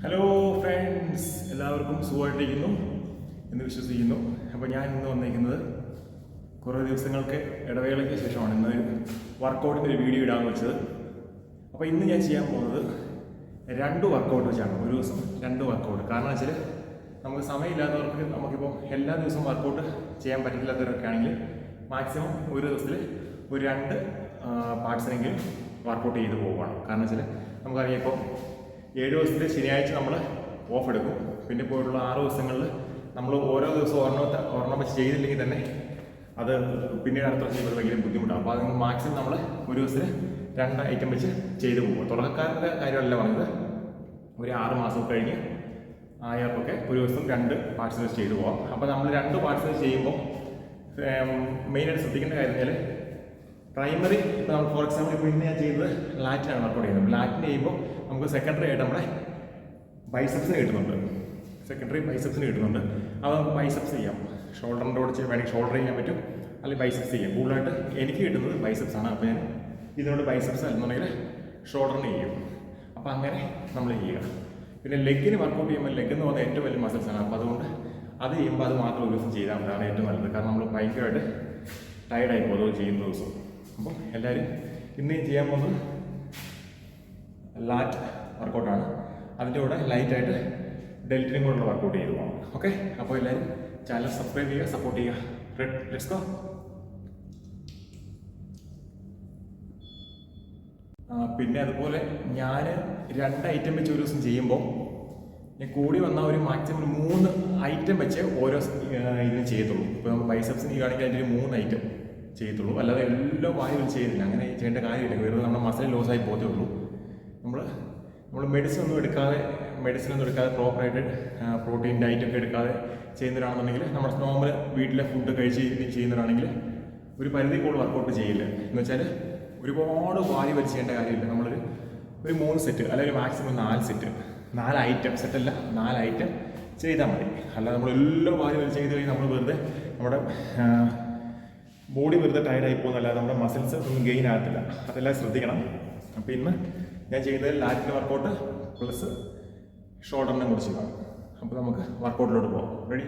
Hello friends എല്ലാവർക്കും സുഖമായിട്ടിരിക്കുന്നു എന്ന് വിശ്വസിക്കുന്നു. അപ്പോൾ ഞാൻ ഇന്ന് വന്നിരിക്കുന്നത് കുറേ ദിവസങ്ങൾക്ക് ഇടവേളയ്ക്ക് ശേഷമാണ് ഇന്ന് വർക്കൗട്ടിന്റെ ഒരു വീഡിയോ ഇടാൻ വെച്ചത് അപ്പോൾ ഇന്ന് ഞാൻ ചെയ്യാൻ പോകുന്നത് രണ്ട് വർക്കൗട്ട് വെച്ചാണ്. ഒരു ദിവസം രണ്ട് വർക്കൗട്ട് കാരണം വെച്ചാൽ നമുക്ക് സമയമില്ലാത്തവർക്ക് നമുക്കിപ്പോൾ എല്ലാ ദിവസവും വർക്കൗട്ട് ചെയ്യാൻ പറ്റില്ലാത്തവരൊക്കെ ആണെങ്കിൽ മാക്സിമം ഒരു ദിവസത്തിൽ ഒരു രണ്ട് പാർട്സിനെങ്കിലും വർക്കൗട്ട് ചെയ്ത് പോവുകയാണ്. കാരണം വെച്ചാൽ നമുക്കറിയാം ഇപ്പോൾ ഏഴ് ദിവസത്തിൽ ശനിയാഴ്ച നമ്മൾ ഓഫ് എടുക്കും. പിന്നെ പോയിട്ടുള്ള ആറ് ദിവസങ്ങളിൽ നമ്മൾ ഓരോ ദിവസവും ഒരെണ്ണത്തെ ഒരെണ്ണം വെച്ച് ചെയ്തില്ലെങ്കിൽ തന്നെ അത് പിന്നീട് അടുത്ത ഭയങ്കര ബുദ്ധിമുട്ടാണ്. അപ്പോൾ അതിന് മാക്സിമം നമ്മൾ ഒരു ദിവസത്തിൽ രണ്ട് ഐറ്റം വെച്ച് ചെയ്തു പോകും. തുടക്കക്കാരുടെ കാര്യമല്ല പറഞ്ഞത്. ഒരു ആറ് മാസം കഴിഞ്ഞ് ആയവർക്കൊക്കെ ഒരു ദിവസം രണ്ട് പാർട്സ് ചെയ്തു പോകാം അപ്പോൾ നമ്മൾ രണ്ട് പാർട്സ് ചെയ്യുമ്പോൾ മെയിനായിട്ട് ശ്രദ്ധിക്കേണ്ട കാര്യം വെച്ചാൽ പ്രൈമറി ഫോർ എക്സാമ്പിൾ ഇപ്പോൾ ഇന്ന് ഞാൻ ചെയ്തത് ലാറ്റിനാണ് വർക്കൗട്ട് ചെയ്യുന്നത്. ലാറ്റിന് ചെയ്യുമ്പോൾ നമുക്ക് സെക്കൻഡറി ആയിട്ട് നമ്മുടെ ബൈസപ്സിന് കിട്ടുന്നുണ്ട്. സെക്കൻഡറി ബൈസപ്സിന് കിട്ടുന്നുണ്ട്. അത് നമുക്ക് ബൈസെപ്സ് ചെയ്യാം. ഷോൾഡറിന്റെ കൂടെ വേണമെങ്കിൽ ഷോൾഡർ ചെയ്യാൻ പറ്റും. അല്ലെങ്കിൽ ബൈസെപ്സ് ചെയ്യാം. കൂടുതലായിട്ട് എനിക്ക് കിട്ടുന്നത് ബൈസെപ്സ് ആണ്. അപ്പോൾ ഞാൻ ഇതിനോട് ബൈസപ്സ് അല്ലെന്നുണ്ടെങ്കിൽ ഷോൾഡറിന് ചെയ്യും. അപ്പോൾ അങ്ങനെ നമ്മൾ ചെയ്യുക. പിന്നെ ലെഗിന് വർക്കൗട്ട് ചെയ്യുമ്പോൾ ലെഗ് എന്ന് പറഞ്ഞാൽ ഏറ്റവും വലിയ മസിൽസ് ആണ്. അപ്പോൾ അതുകൊണ്ട് അത് ചെയ്യുമ്പോൾ അത് മാത്രം ഒരു ദിവസം ചെയ്താൽ മതി. ഏറ്റവും നല്ലത്. കാരണം നമ്മൾ ഭയങ്കരമായിട്ട് ടയർഡായി പോകും. ചെയ്യുന്ന ദിവസം. അപ്പം എല്ലാവരും ഇന്ന് ചെയ്യാൻ പോകുന്നത് ലാറ്റ് വർക്കൗട്ടാണ് അതിന്റെ കൂടെ ലൈറ്റായിട്ട് ഡെൽറ്റിനും കൂടെയുള്ള വർക്കൗട്ട് ചെയ്തു പോകണം ഓക്കെ അപ്പോൾ എല്ലാവരും ചാനൽ സബ്സ്ക്രൈബ് ചെയ്യുക സപ്പോർട്ട് ചെയ്യുക. ലെറ്റ്സ് ഗോ പിന്നെ അതുപോലെ ഞാൻ രണ്ട് ഐറ്റം വെച്ച് ഒരു ദിവസം ചെയ്യുമ്പോൾ ഞാൻ കൂടി വന്ന ഒരു മാക്സിമം മൂന്ന് ഐറ്റം വെച്ച് ഓരോ ഇതിനും ചെയ്യത്തുള്ളൂ. ഇപ്പോൾ നമ്മൾ ബൈസെപ്സിന് ചെയ്യുകയാണെങ്കിൽ അതിന്റെ ഒരു മൂന്ന് ഐറ്റം ചെയ്യത്തുള്ളൂ. അല്ലാതെ എല്ലാം വായു ചെയ്യുന്നില്ല അങ്ങനെ ചെയ്യേണ്ട കാര്യമില്ല. വെറുതെ നമ്മുടെ മസിൽ ലോസായി പോകത്തേ ഉള്ളൂ. നമ്മൾ നമ്മൾ മെഡിസിൻ ഒന്നും എടുക്കാതെ മെഡിസിൻ ഒന്നും എടുക്കാതെ പ്രോപ്പറായിട്ട് പ്രോട്ടീൻ ഡയറ്റ് ഒക്കെ എടുക്കാതെ ചെയ്യുന്നവരാണെന്നുണ്ടെങ്കിൽ നമ്മുടെ നോർമൽ വീട്ടിലെ ഫുഡ് കഴിച്ച് ചെയ്യുന്നവരാണെങ്കിൽ ഒരു പരിധി കൂടുതൽ വർക്കൗട്ട് ചെയ്യില്ല. എന്ന് വെച്ചാൽ ഒരുപാട് വാരി വെച്ച് ചെയ്യേണ്ട കാര്യമില്ല. നമ്മളൊരു ഒരു മൂന്ന് സെറ്റ് അല്ലെങ്കിൽ മാക്സിമം നാല് സെറ്റ് നാല് ഐറ്റം സെറ്റല്ല നാല് ഐറ്റം ചെയ്താൽ മതി. അല്ലാതെ നമ്മൾ എല്ലാം വാരി വലിച്ച് ചെയ്ത് കഴിഞ്ഞാൽ നമ്മൾ വെറുതെ നമ്മുടെ ബോഡി വെറുതെ ടയർഡായി പോകുന്നല്ലാതെ നമ്മുടെ മസിൽസ് ഒന്നും ഗെയിൻ ആകത്തില്ല. അതെല്ലാം ശ്രദ്ധിക്കണം. അപ്പോൾ ഇന്ന് ഞാൻ ചെയ്യുന്നത് ലാറ്റിൻ വർക്കൗട്ട് പ്ലസ് ഷോൾഡറിനെ കുറിച്ച് അപ്പോൾ നമുക്ക് വർക്കൗട്ടിലോട്ട് പോകാം റെഡി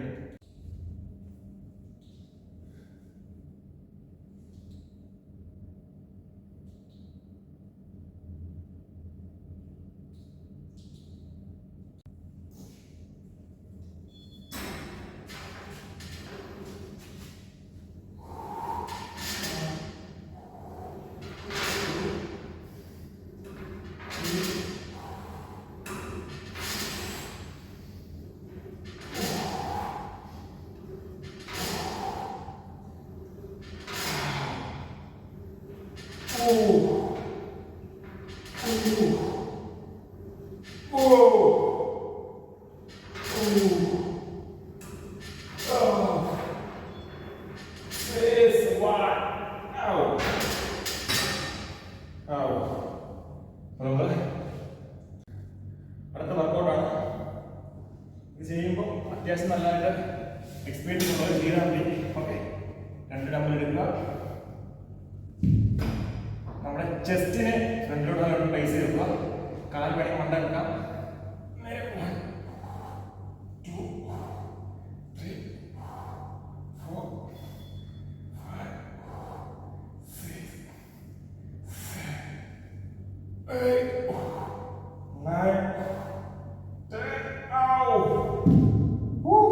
Woo!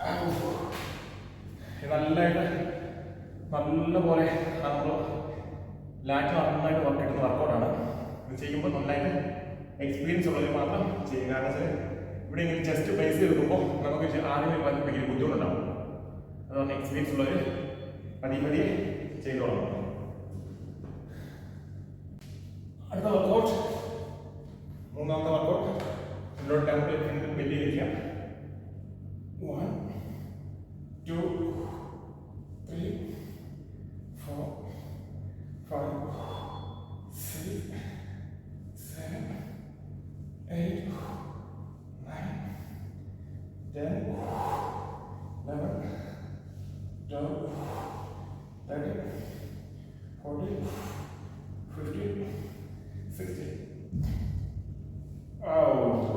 Ow! ഇത് നല്ലതായിട്ട് നല്ല പോലെ നമ്മൾ ലാറ്റ് നന്നായിട്ട് വർക്ക് കിട്ടുന്ന വർക്കൗട്ടാണ് ഇത് ചെയ്യുമ്പോൾ നന്നായിട്ട് എക്സ്പീരിയൻസ് ഉള്ളവർ മാത്രം ചെയ്യുക. കാരണം വെച്ചാൽ ഇവിടെ ഇങ്ങനെ ചെസ്റ്റ് ബേസ് ചെയ്തെടുക്കുമ്പോൾ നമുക്ക് ആദ്യമേ ഭയ- ഭയങ്കര ബുദ്ധിമുട്ടുണ്ടാവും. അതുകൊണ്ട് എക്സ്പീരിയൻസ് ഉള്ളവർ പതിയെ പതിയെ ചെയ്തോളാം അടുത്ത വർക്കൗട്ട് മൂന്നാമത്തെ workout temple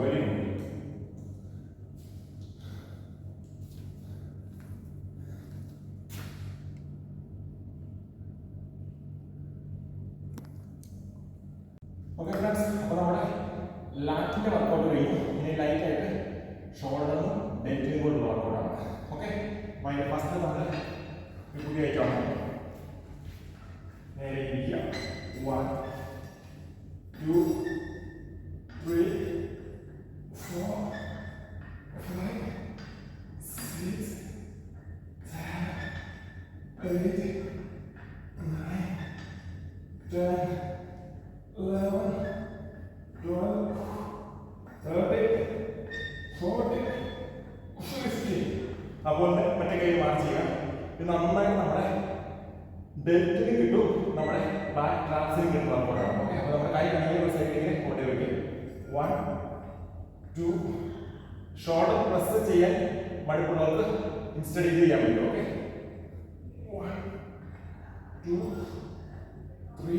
opening okay friends അപ്പോൾ നമ്മുടെ ലാറ്റിൻ്റെ വർക്കൗട്ട് കഴിഞ്ഞു ഇനി ലൈറ്റായിട്ട് ഷോൾഡറും ഡെൽറ്റിനും കൂടെ വർക്കൗട്ടാണ് ഓക്കെ അപ്പോൾ അതിൻ്റെ ഫസ്റ്റ് നമ്മൾ കുട്ടി ഐറ്റമാണ് അപ്പോൾ മറ്റേ കൈ മാർക്ക് ചെയ്യാം ഇത് നന്നായി നമ്മുടെ ഡെൽറ്റിന് കിട്ടും. നമ്മുടെ ബാക്ക് ട്രാപ്സിന് കിട്ടും വർക്കൗട്ടാണ് ഓക്കെ അപ്പോൾ നമ്മുടെ കൈ കണ്ണിൽ ഒരു സൈഡിലേക്ക് കൊണ്ടു വയ്ക്കും വൺ ടു ഷോർട്ട് പ്രസ് ചെയ്യാൻ മടുപ്പുള്ളവർക്ക് ഇൻസ്റ്റഡി ചെയ്യാൻ പറ്റും. Okay one two three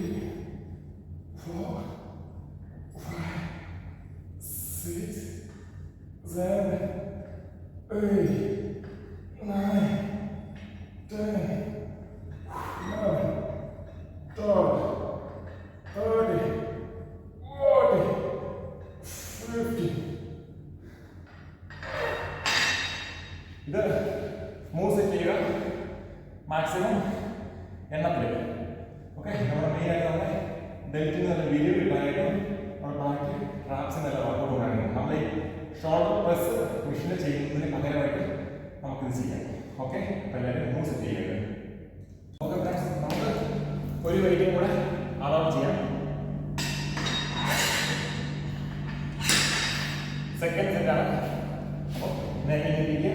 move set ചെയ്യുക മാക്സിമം എണ്ണത്തിൽ ഓക്കെ നമ്മുടെ മെയിൻ ആയിട്ട് നമ്മുടെ ഡെൽറ്റിൽ നിന്ന് വീഡിയോ കിട്ടാനായിട്ടും നമ്മുടെ ബാക്കി ട്രാപ്സിന് നല്ല വർക്കൗട്ട് ഉണ്ടായിരുന്നു നമ്മൾ ഈ ഷോൾഡർ പ്രസ് മെഷീൻ ചെയ്യുന്നതിന് പകരമായിട്ട് നമുക്കിത് ചെയ്യാം. ഓക്കെ അപ്പോൾ എല്ലാവരും മൂവ് സെറ്റ് ചെയ്യുക ഓക്കെ ഫ്രണ്ട്സ് നമുക്ക് ഒരു വെയിറ്റും കൂടെ അളവ് ചെയ്യാം. സെക്കൻഡ് സെറ്റാണ് അപ്പോൾ നേരെ ഇരിക്കുക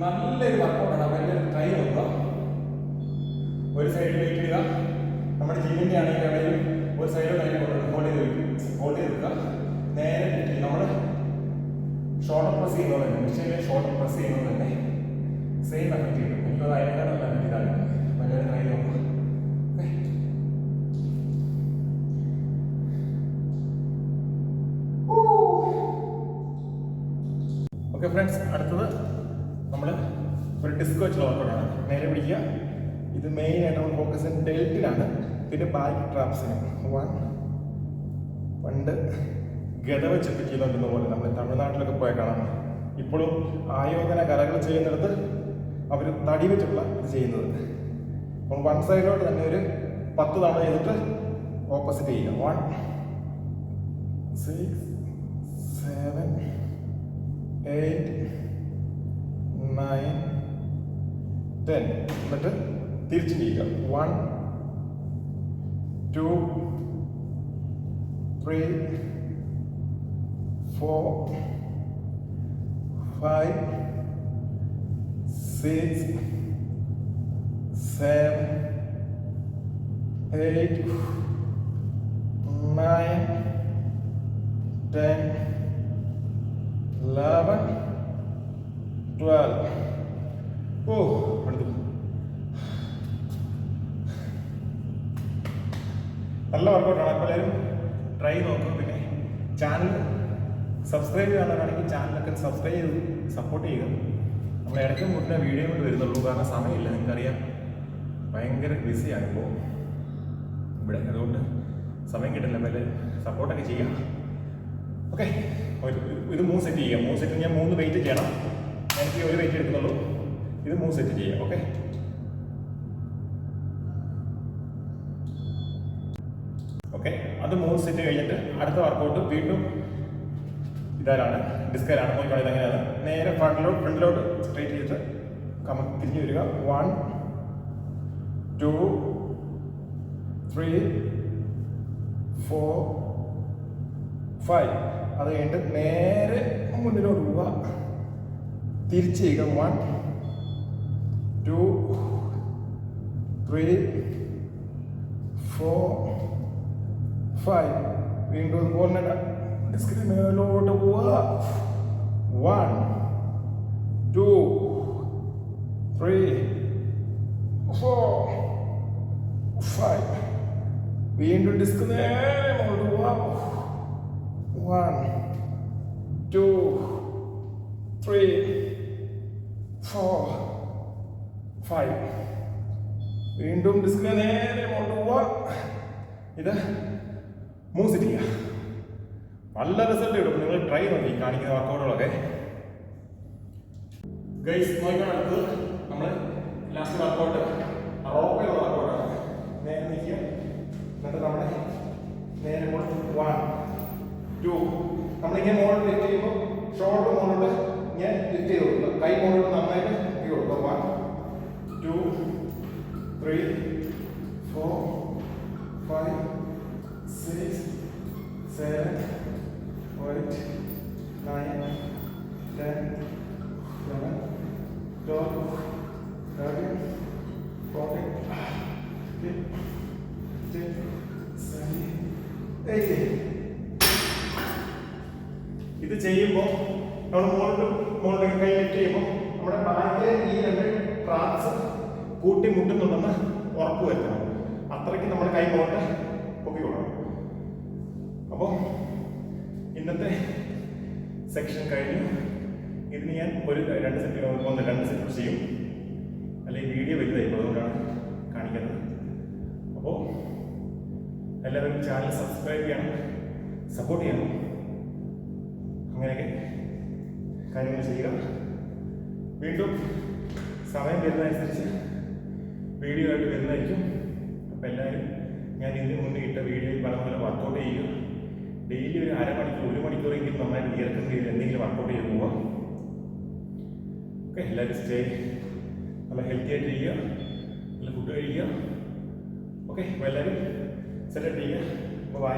നല്ലൊരു വർക്കൗട്ടാണ് അപ്പോൾ എല്ലാവരും ട്രൈ നോക്കുക ഒരു സൈഡിൽ വെയിറ്റ് ചെയ്യുക നമ്മുടെ ജിമ്മിന്റെ ആണെങ്കിൽ എവിടെയും ഒരു സൈഡിൽ കയ്യിൽ ഹോൾഡ് ചെയ്ത് വെക്കും. ഹോൾഡ് ചെയ്ത് വെക്കുക. നേരെ നമ്മൾ ഷോർട്ടർ പ്രസ് ചെയ്യുന്നത് തന്നെ. മെഷീനിൽ ഷോർട്ടർ പ്രസ് ചെയ്യുന്നത് തന്നെ സെയിം എഫക്റ്റ് ചെയ്യും എനിക്കത് അതിനേക്കാളും നല്ല ഇതാണ്. മറ്റൊരു ട്രൈ നോക്കുക. ഓക്കെ ഫ്രണ്ട്സ് അടുത്തത് നമ്മൾ ഒരു ഡിസ്ക് വെച്ചുള്ള വർക്കൗട്ടാണ് നേരെ പിടിക്കുക. ഇത് മെയിൻ ആയിട്ട് നമ്മൾ ഫോക്കസ് ഡെൽറ്റിലാണ് പിന്നെ ബാക്ക് ട്രാപ്സിന് വൺ പണ്ട് ഗത വെച്ചിട്ട് ചെയ്യുന്നുണ്ടെന്ന പോലെ നമ്മൾ തമിഴ്നാട്ടിലൊക്കെ പോയ കാണാം. ഇപ്പോഴും ആയോധന കലകൾ ചെയ്യുന്നിടത്ത് അവർ തടി വെച്ചുള്ള ഇത് ചെയ്യുന്നത്. അപ്പോൾ വൺ സൈഡിലോട്ട് തന്നെ ഒരു പത്ത് തവണ ചെയ്തിട്ട് ഓപ്പോസിറ്റ് ചെയ്യുക. One six seven eight nine ten എന്നിട്ട് തിരിച്ചു ചെയ്യുക one two three four five six seven eight nine ten eleven twelve ഓ നല്ല വർക്കൗട്ടാണ് അപ്പോൾ എല്ലാവരും ട്രൈ നോക്കും. പിന്നെ ചാനൽ സബ്സ്ക്രൈബ് ചെയ്യാനുള്ളവരാണെങ്കിൽ ചാനലൊക്കെ സബ്സ്ക്രൈബ് ചെയ്ത് സപ്പോർട്ട് ചെയ്യുക. നമ്മൾ ഇടയ്ക്ക് മുന്നേ വീഡിയോ കൊണ്ട് വരുന്നുള്ളൂ. കാരണം സമയമില്ല. നിങ്ങൾക്കറിയാം. ഭയങ്കര ബിസിയാണ് ഇപ്പോൾ ഇവിടെ അതുകൊണ്ട് സമയം കിട്ടില്ല. എല്ലാവരും സപ്പോർട്ടൊക്കെ ചെയ്യാം ഓക്കെ ഇത് മൂന്ന് സെറ്റ് ചെയ്യാം മൂന്ന് സെറ്റ് ഞാൻ മൂന്ന് വെയിറ്റ് ചെയ്യണം. ഈ ഒരു വെയിറ്റ് എടുക്കുന്നുള്ളൂ. ഇത് മൂന്ന് സെറ്റ് ചെയ്യാം ഓക്കെ ഓക്കെ അത് മൂന്ന് സെറ്റ് കഴിഞ്ഞിട്ട് അടുത്ത വർക്കൗട്ട് വീണ്ടും ഇതാരാണ്? ഡിസ്കയിലാണ് നോക്കിക്കോളെ ഇതെങ്ങനെയാണ് നേരെ ഫ്രണ്ടിലോട്ട് ഫ്രണ്ടിലോട്ട് സ്ട്രേറ്റ് ചെയ്തിട്ട് കമ തിരിഞ്ഞു വരിക. One two three four five അത് കഴിഞ്ഞിട്ട് നേരെ മുന്നിലോട്ട് പോവുക. തിരിച്ച് ചെയ്യുക. One two three four five വീണ്ടും അതുപോലെ ഡിസ്കിന് മേലോട്ട് പോവുക. One two three four five വീണ്ടും ഡിസ്ക് നേരെ മുകളിലോട്ട് പോവുക. One two three four five വീണ്ടും ഡിസ്ക് നേരെ മുകളിലോട്ട് പോവുക. ഇത് മൂസിറ്റ് സെറ്റ് ചെയ്യുക നല്ല റിസൾട്ട് കിട്ടും. നിങ്ങൾ ട്രൈ നോക്കി കാണിക്കുന്ന വർക്കൗട്ടുകളൊക്കെ ഗൈസ് നോക്കാൻ അടുത്തത് നമ്മൾ ലാസ്റ്റ് വർക്കൗട്ട് ഇത് ചെയ്യുമ്പോൾ നമ്മൾ മുകളിൽ മുകളിലേക്ക് കൈ ലിഫ്റ്റ് ചെയ്യുമ്പോൾ നമ്മുടെ ബാക്കിലെ ഈ രണ്ട് ട്രാക്സ് കൂട്ടി മുട്ടുന്നുണ്ടെന്ന് ഉറപ്പ് വരുത്തണം. അത്രയ്ക്ക് നമ്മൾ കൈ മുകളിൽ പൊക്കിക്കൊള്ളണം അപ്പോൾ ഇന്നത്തെ സെക്ഷൻ കഴിഞ്ഞു. ഇതിന് ഞാൻ ഒരു രണ്ട് സെറ്റ് ഒന്ന് രണ്ട് സെറ്റ് ചെയ്യും. അല്ലെങ്കിൽ വീഡിയോ വലുതായിരിക്കും അതുകൊണ്ടാണ് കാണിക്കുന്നത്. അപ്പോൾ എല്ലാവരും ചാനൽ സബ്സ്ക്രൈബ് ചെയ്യണം സപ്പോർട്ട് ചെയ്യണം. അങ്ങനെയൊക്കെ കാര്യങ്ങൾ ചെയ്യുക. വീണ്ടും സമയം വരുന്നതനുസരിച്ച് വീഡിയോ ആയിട്ട് വരുന്നതായിരിക്കും. അപ്പോൾ എല്ലാവരും ഞാൻ ഇതിന് മുന്നേ ഇട്ട വീഡിയോയിൽ പറഞ്ഞ പോലെ വർക്കൗട്ട് ചെയ്യുക. ഡെയിലി ഒരു അരമണിക്കൂർ ഒരു മണിക്കൂറെങ്കിലും നന്നായിട്ട് വിയർക്കുന്ന രീതിയിൽ എന്തെങ്കിലും വർക്കൗട്ട് ചെയ്ത് പോവാം ഓക്കെ എല്ലാവരും സ്റ്റേ നല്ല ഹെൽത്തി ആയിട്ട് ഇരിക്കുക നല്ല ഫുഡ് കഴിക്കുക. ഓക്കെ അപ്പോൾ എല്ലാവരും സെലക്ട് ചെയ്യുക അപ്പോൾ ബൈ